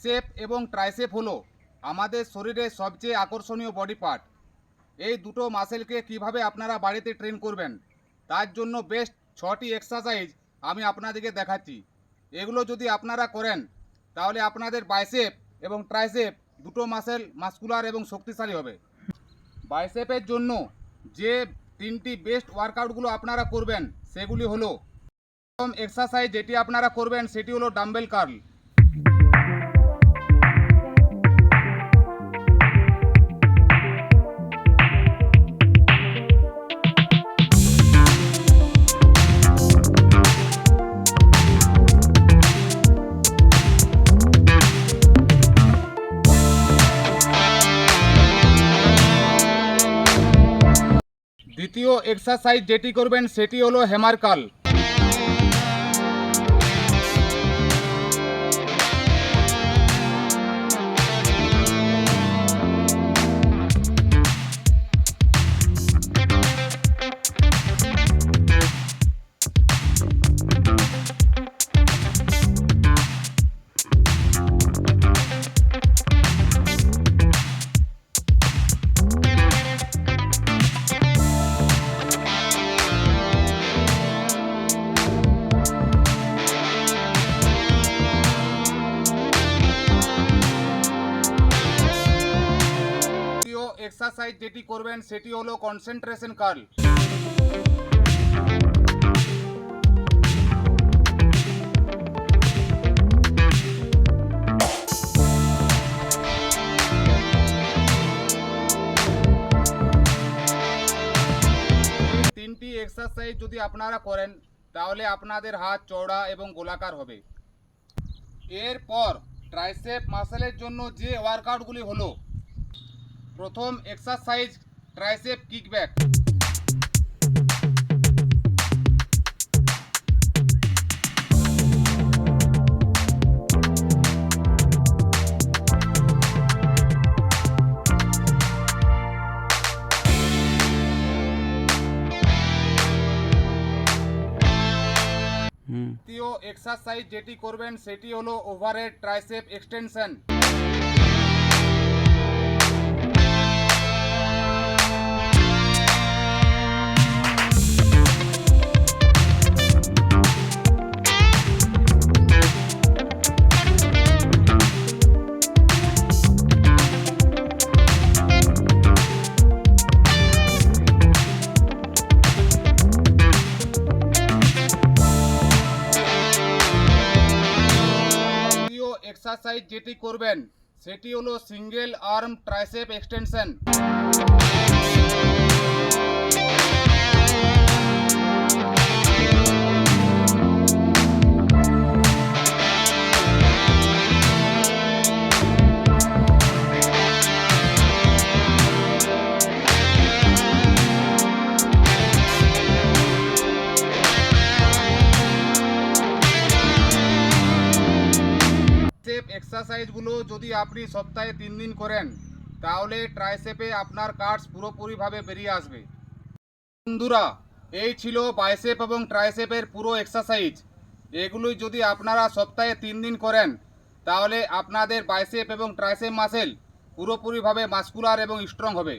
Bicep এবং tricep হলো আমাদের শরীরের সবচেয়ে আকর্ষণীয় বডি পার্ট এই দুটো মাসেলকে কীভাবে আপনারা বাড়িতে ট্রেন করবেন? তার জন্য বেস্ট ছটি এক্সারসাইজ আমি আপনাদেরকে দেখাচ্ছি। এগুলো যদি আপনারা করেন, তাহলে আপনাদের বাইসেপ এবং ট্রাইসেপ দুটো মাসেল মাস্কুলার এবং শক্তিশালী হবে। বাইসেপের জন্য যে তিনটি বেস্ট ওয়ার্কআউটগুলো আপনারা করবেন, সেগুলি হলো প্রথম এক্সারসাইজ যেটি আপনারা করবেন, সেটি হলো ডাম্বেল কার্ল দ্বিতীয় এক্সারসাইজ যেটি করবেন সেটি হলো হ্যামার কার্ল এক্সারসাইজ যেটি করবেন, সেটি হলো কনসেন্ট্রেশন কার্ল তিনটি এক্সারসাইজ যদি আপনারা করেন, তাহলে আপনাদের হাত চওড়া এবং গোলাকার হবে। এরপর ট্রাইসেপ মাসেলের জন্য যে ওয়ার্কআউটগুলি হলো প্রথম এক্সারসাইজ ট্রাইসেপ কিকব্যাক দ্বিতীয় এক্সারসাইজ যেটি করবেন সেটি হলো ওভারহেড ট্রাইসেপ এক্সটেনশন এক্সারসাইজ যেটি করবেন সেটি হলো single arm tricep extension tricep এক্সারসাইজগুলো যদি আপনি সপ্তাহে তিন দিন করেন, তাহলে ট্রাইসেপে আপনার কার্ডস পুরোপুরিভাবে বেরিয়ে আসবে। বন্ধুরা, এই ছিল বাইসেপ এবং ট্রাইসেপের পুরো এক্সারসাইজ এগুলোই যদি আপনারা সপ্তাহে তিন দিন করেন, তাহলে আপনাদের বাইসেপ এবং ট্রাইসেপ মাসেল পুরোপুরিভাবে মাস্কুলার এবং স্ট্রং হবে।